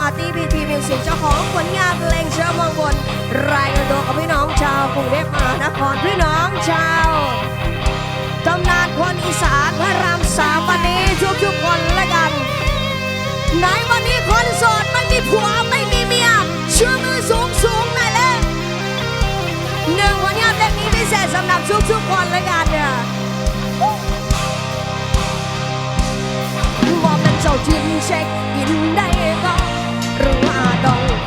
อาร์ตี้บีทีมิวสิกเจ้าของผลงานเพลงเชื่อมองบน รายงานตัวกับพี่น้องชาวกรุงเทพมหานครพี่น้องชาวตำนานคนอีสานพระรามสามวันนี้ทุกทุกคนละกัน ไหนวันนี้คนสดไม่มีผัวไม่มีเมียเชื่อมือสูงสูงหน่อยเลยหนึ่งผนงานเพลงนี้พิเศษสำหรับทุกทุกคนละกันเนี่ยบอกเป็นเจ้าทิ้งเช็คอินได้ก็ 障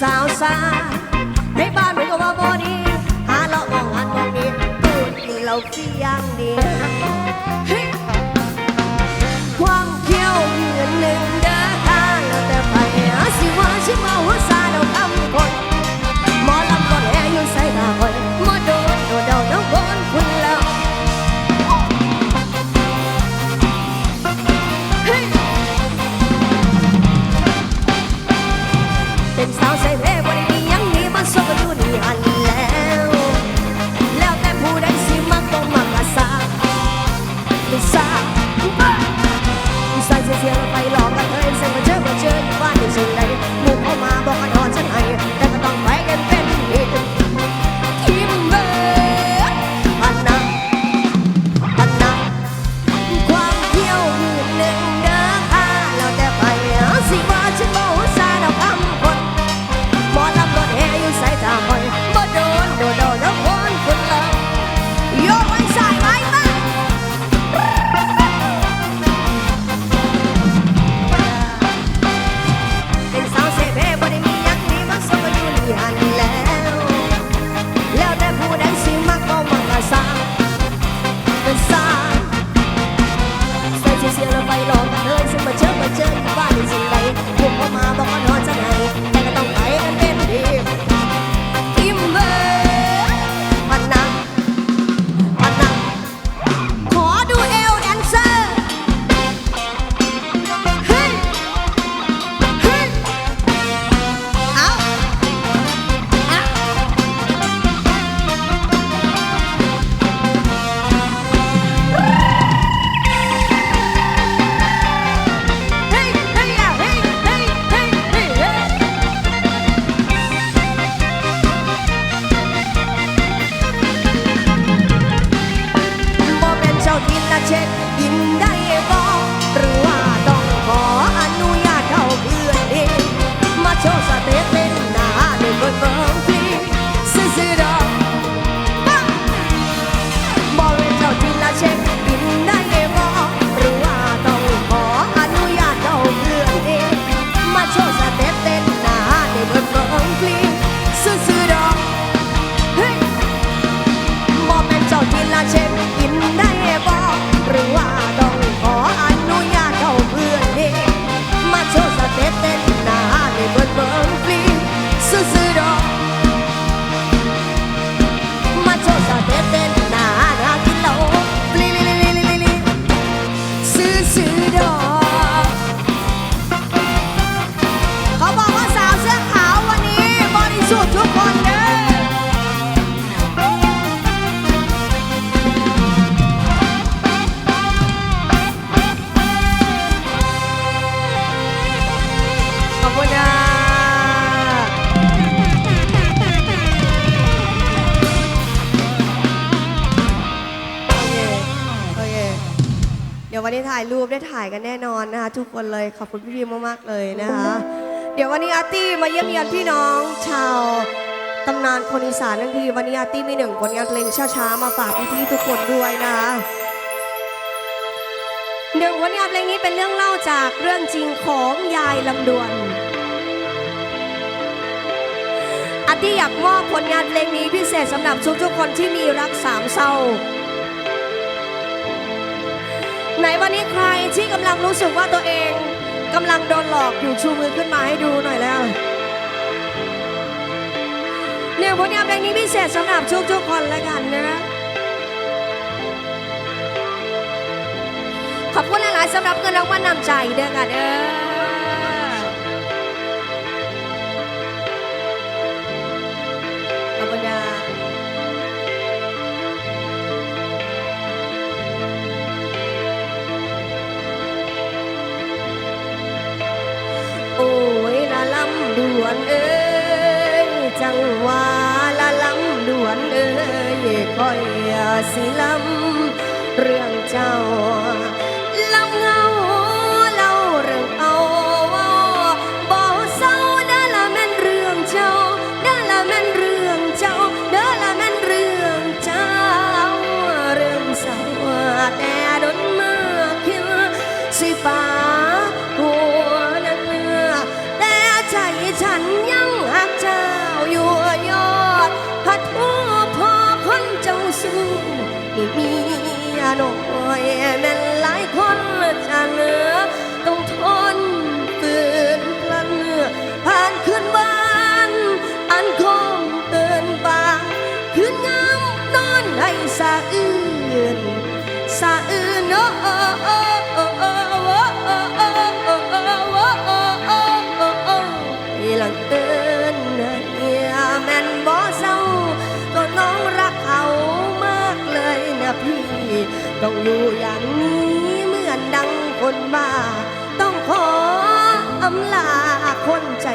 สาวสาในบ้านมันก็ว่าบ่ดีหาเลาะมองหันมองนี้ตูดกินเหล้าเพียงเดีย Watch it. ถ่ายรูปได้ถ่ายกันแน่นอนนะคะทุกคนเลยขอบคุณพี่พิมมากๆเลยนะคะ เดี๋ยววันนี้อาร์ตี้มาเยี่ยมเยียนพี่น้องชาวตำนานคนอีสานทั้งทีวันนี้อาร์ตี้มีหนึ่งผลงานเพลงช้าๆมาฝากพี่ๆทุกคนด้วยนะคะหนึ่งผลงานเพลงนี้เป็นเรื่องเล่าจากเรื่องจริงของยายลำดวนอาร์ตี้อยากมอบผลงานเพลงนี้พิเศษสำหรับทุกๆคนที่มีรักสามเศร้า ไหนวันนี้ใครที่กำลังรู้สึกว่าตัวเองกำลังโดนหลอกอยู่ชูมือขึ้นมาให้ดูหน่อยแล้วเนี่ยผลงานเพลงนี้พิเศษสำหรับทุกๆคนแล้วกันนะขอบคุณหลายๆสำหรับเงินรางวัลนำใจเด้อค่ะเด้อ ยคอยสิลำเรื่องเจ้า คนใจ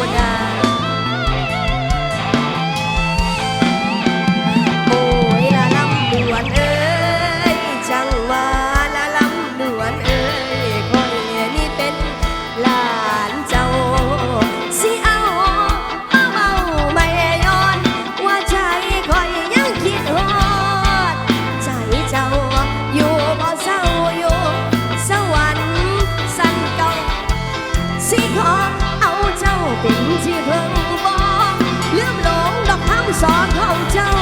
wala. พิ่งบอกลืมหลงดอกคำสอนของเจ้า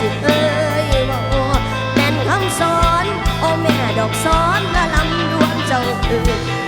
สิเอ้ยบอกม่นอนอ้แม่ดอกสอนละลำดวงเจ้าเอ้ย